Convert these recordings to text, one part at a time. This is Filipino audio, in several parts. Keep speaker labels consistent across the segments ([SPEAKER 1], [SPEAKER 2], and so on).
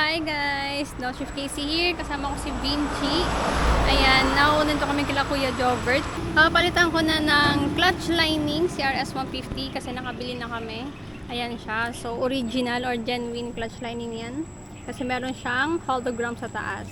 [SPEAKER 1] hi guys! Downshift Casey here. Kasama ko si Vinci. Ayan, nauunan to kami kila Kuya Jobert. Papalitan ko na ng clutch lining, CRS 150 kasi nakabili na kami. Ayan siya. So, original or genuine clutch lining yan. Kasi meron siyang hologram sa taas.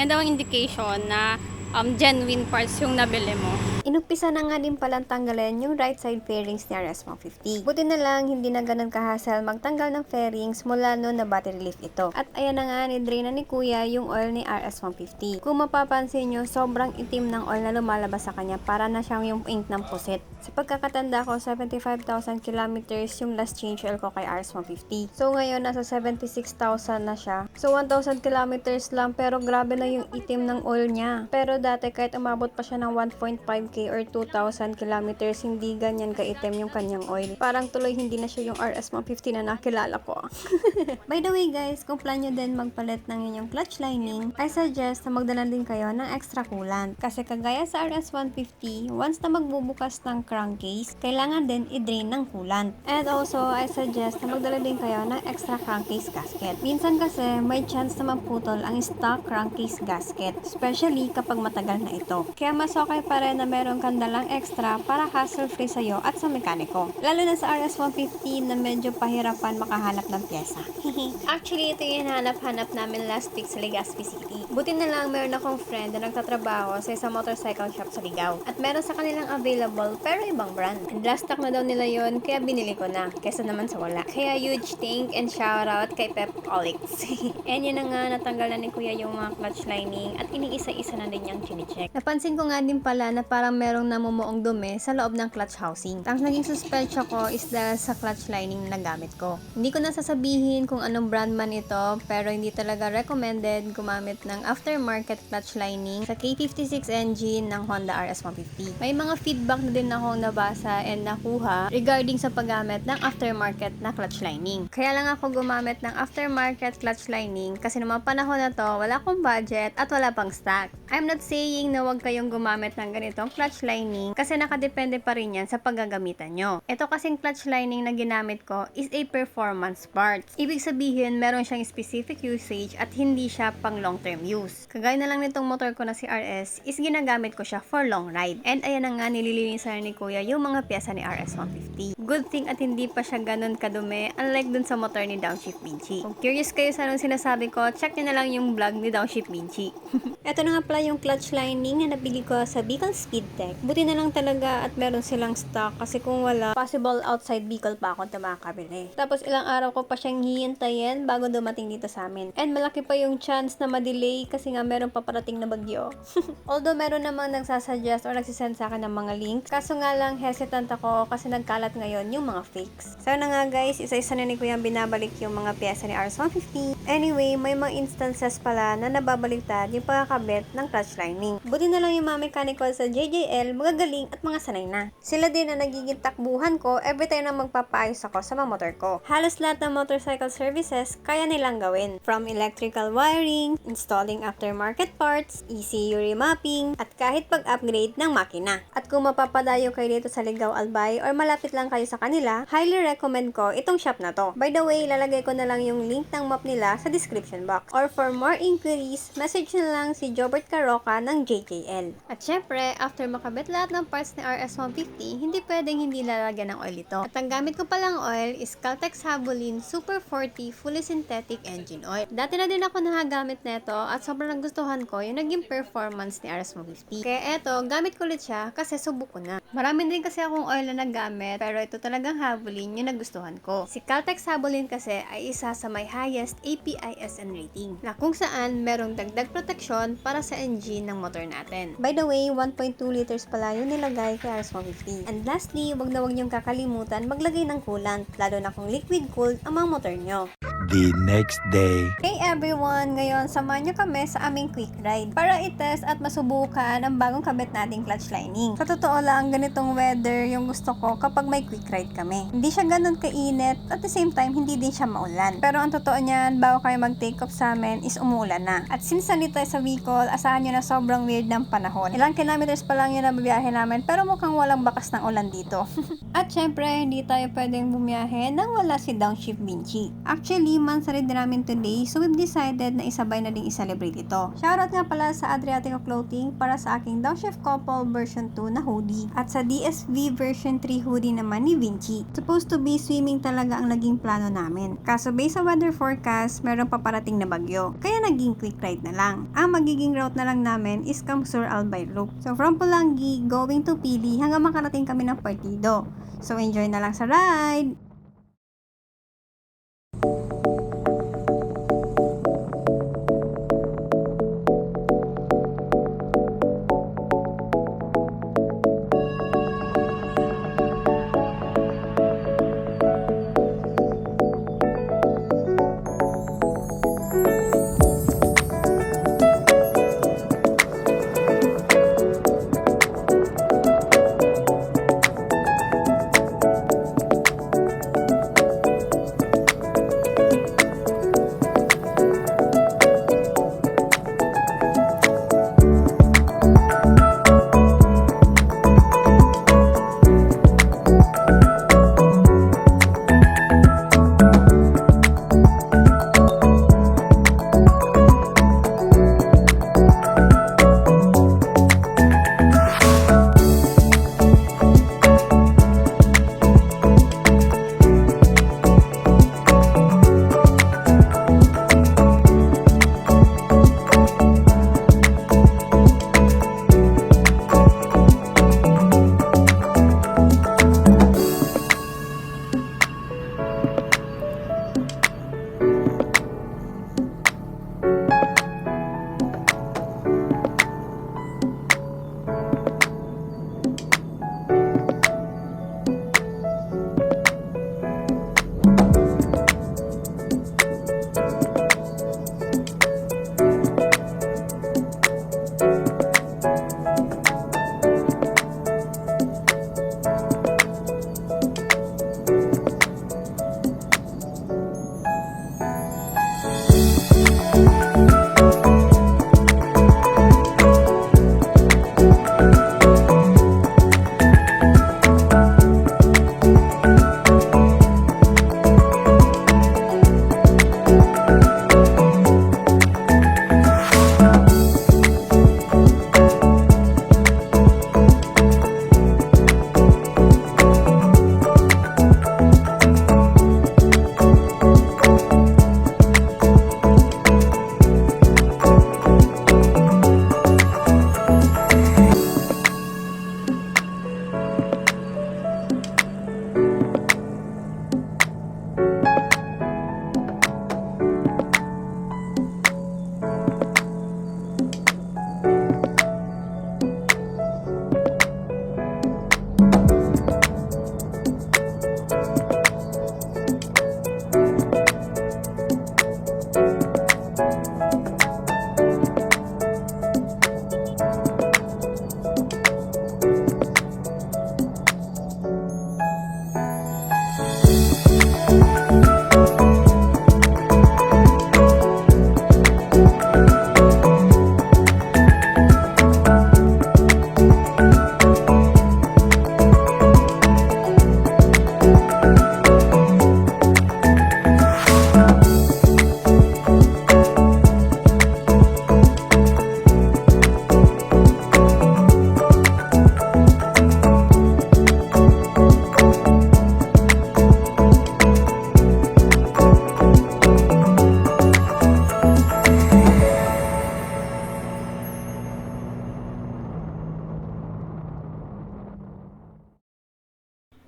[SPEAKER 1] Yan daw ang indication na um, genuine parts yung nabili mo.
[SPEAKER 2] Inumpisa na nga din palang tanggalin yung right side fairings ni RS150. Buti na lang hindi na ganun kahasal magtanggal ng fairings mula noon na battery lift ito. At ayan na nga, nidrain na ni Kuya yung oil ni RS150. Kung mapapansin nyo, sobrang itim ng oil na lumalabas sa kanya para na siyang yung ink ng puset. Sa pagkakatanda ko, 75,000 kilometers yung last change oil ko kay RS150. So ngayon, nasa 76,000 na siya. So 1,000 kilometers lang pero grabe na yung itim ng oil niya. Pero dati kahit umabot pa siya ng 1.5k or 2,000 kilometers, hindi ganyan kaitim yung kanyang oil. Parang tuloy hindi na siya yung RS150 na nakilala ko. By the way guys, kung plan nyo din magpalit ng inyong clutch lining, I suggest na magdala din kayo ng extra coolant. Kasi kagaya sa RS150, once na magbubukas ng crankcase, kailangan din i-drain ng coolant. And also, I suggest na magdala din kayo ng extra crankcase gasket. Minsan kasi, may chance na maputol ang stock crankcase gasket, especially kapag matagal na ito. Kaya mas okay pa rin na meron kang dalang extra para hassle-free sa'yo at sa mekaniko. Lalo na sa RS150 na medyo pahirapan makahanap ng pyesa. Actually, ito yung hanap-hanap namin last week sa Legazpi City. Buti na lang meron akong friend na nagtatrabaho sa isang motorcycle shop sa Ligaw. At meron sa kanilang available pero ibang brand. And last stock na daw nila yon kaya binili ko na kesa naman sa wala. Kaya huge thank and shout out kay Pep Olix. and yun na nga natanggal na ni Kuya yung mga clutch lining at iniisa-isa na din chine-check. Napansin ko nga din pala na parang merong namumuong dumi sa loob ng clutch housing. Ang naging suspecha ko is dahil sa clutch lining na gamit ko. Hindi ko na sasabihin kung anong brand man ito pero hindi talaga recommended gumamit ng aftermarket clutch lining sa K56 engine ng Honda RS150. May mga feedback na din akong nabasa and nakuha regarding sa paggamit ng aftermarket na clutch lining. Kaya lang ako gumamit ng aftermarket clutch lining kasi naman panahon na to wala akong budget at wala pang stock. I'm not saying na huwag kayong gumamit ng ganitong clutch lining kasi nakadepende pa rin yan sa paggagamitan nyo. Ito kasing clutch lining na ginamit ko is a performance part. Ibig sabihin, meron siyang specific usage at hindi siya pang long-term use. Kagaya na lang nitong motor ko na si RS is ginagamit ko siya for long ride. And ayan na nga nililinisan ni Kuya yung mga pyesa ni RS150. Good thing at hindi pa siya ganun kadumi unlike dun sa motor ni Downshift Vinci. Kung curious kayo sa anong sinasabi ko, check nyo na lang yung vlog ni Downshift Vinci. Ito na nga pala yung clutch lining na nabili ko sa Bicol Speed Tech. Buti na lang talaga at meron silang stock kasi kung wala, possible outside Bicol pa ako na makakabili. Tapos ilang araw ko pa siyang hihintayin bago dumating dito sa amin. And malaki pa yung chance na ma-delay kasi nga meron pa parating na bagyo. Although meron namang nagsasuggest or nagsisend sa akin ng mga links, kaso nga lang hesitant ako kasi nagkalat ngayon yung mga fakes. So na nga guys, isa-isa na ni Kuya binabalik yung mga pyesa ni RS150. Anyway, may mga instances pala na nababaliktad yung pagkakabit ng clutch lining. Buti na lang yung mga mechanical sa JJL, magagaling at mga sanay na. Sila din na nagiging takbuhan ko every time na magpapaayos ako sa mga motor ko. Halos lahat ng motorcycle services kaya nilang gawin. From electrical wiring, installing aftermarket parts, ECU remapping, at kahit pag-upgrade ng makina. At kung mapapadayo kayo dito sa Ligaw Albay or malapit lang kayo sa kanila, highly recommend ko itong shop na to. By the way, lalagay ko na lang yung link ng map nila sa description box. Or for more inquiries, message na lang si Jobert Caroca ng JJL. At syempre, after makabit lahat ng parts ni RS150, hindi pwedeng hindi lalagyan ng oil ito. At ang gamit ko palang oil is Caltex Havolin Super 40 Fully Synthetic Engine Oil. Dati na din ako nakagamit nito at sobrang nagustuhan ko yung naging performance ni RS150. Kaya eto, gamit ko ulit siya kasi subok ko na. Marami din kasi akong oil na nagamit pero ito talagang Havolin yung nagustuhan ko. Si Caltex Havolin kasi ay isa sa may highest APISN rating na kung saan merong dagdag proteksyon para sa engine ng motor natin. By the way, 1.2 liters pala yung nilagay kay RS150. And lastly, wag na wag niyong kakalimutan maglagay ng coolant, lalo na kung liquid cooled ang mga motor nyo.
[SPEAKER 3] The next day.
[SPEAKER 2] Hey everyone! Ngayon, samahan niyo kami sa aming quick ride para i-test at masubukan ang bagong kabit nating clutch lining. Sa totoo lang, ganitong weather yung gusto ko kapag may quick ride kami. Hindi siya ganun kainit at the same time, hindi din siya maulan. Pero ang totoo niyan, bago kayo mag-take off sa amin is umulan na. At since nandito sa Bicol, asahan nyo na sobrang weird ng panahon. Ilang kilometers pa lang yun na biyahe namin pero mukhang walang bakas ng ulan dito. at syempre, hindi tayo pwedeng bumiyahe nang wala si Downshift Vinci. Actually, monthsary din namin today, so we've decided na isabay na din i-celebrate ito. Shoutout nga pala sa Adriatico Clothing para sa aking Downshift Couple version 2 na hoodie. At sa DSV version 3 hoodie naman ni Vinci. Supposed to be swimming talaga ang naging plano namin. Kaso based sa weather forecast, meron pa parating na bagyo. Kaya naging quick ride na lang. Ang magiging route na lang namin is Camsur Albay Loop. So from Pulangi, going to Pili hanggang makarating kami ng partido. So enjoy na lang sa ride!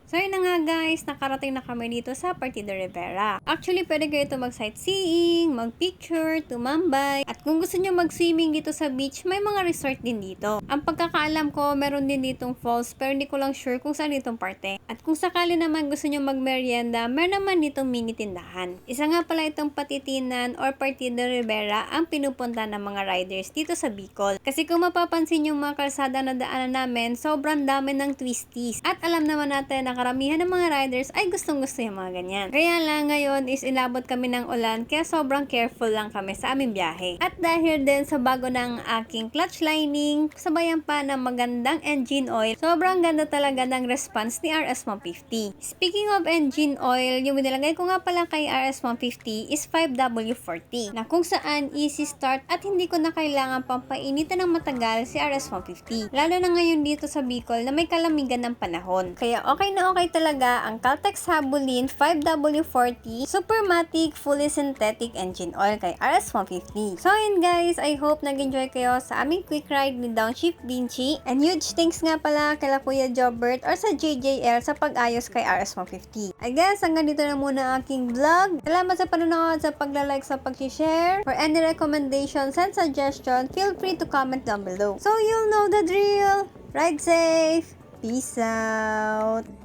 [SPEAKER 2] So yun na nga guys, nakarating na kami dito sa Partido Rivera. Actually, pwede kayo ito mag-sightseeing, mag-picture, tumambay. At kung gusto nyo mag-swimming dito sa beach, may mga resort din dito. Ang pagkakaalam ko, meron din ditong falls, pero hindi ko lang sure kung saan itong parte. At kung sakali naman gusto nyo mag-merienda, meron naman ditong mini tindahan. Isa nga pala itong Patitinan or Partido Rivera ang pinupunta ng mga riders dito sa Bicol. Kasi kung mapapansin yung mga kalsada na daanan namin, sobrang dami ng twisties. At alam naman natin na karamihan ng mga riders ay gustong gusto yung mga ganyan. Kaya lang ngayon is inabot kami ng ulan kaya sobrang careful lang kami sa aming biyahe. At dahil din sa bago ng aking clutch lining, sabayan pa ng magandang engine oil, sobrang ganda talaga ng response ni RS150. Speaking of engine oil, yung nilagay ko nga pala kay RS150 is 5W40 na kung saan easy start at hindi ko na kailangan pampainitan ng matagal si RS150. Lalo na ngayon dito sa Bicol na may kalamigan ng panahon. Kaya okay na okay talaga ang Caltex Habulin 5W40 Supermatic Fully Synthetic Engine Oil kay RS150. So ayun guys, I hope nag-enjoy kayo sa aming quick ride ni Downshift Vinci. And huge thanks nga pala kay Kuya Jobert or sa JJL sa pag-ayos kay RS150. I guess hanggang dito na muna ang aking vlog. Salamat sa panonood, sa pagla-like, sa pag-share. For any recommendations and suggestion, feel free to comment down below. So you'll know the drill. Ride safe. Peace out.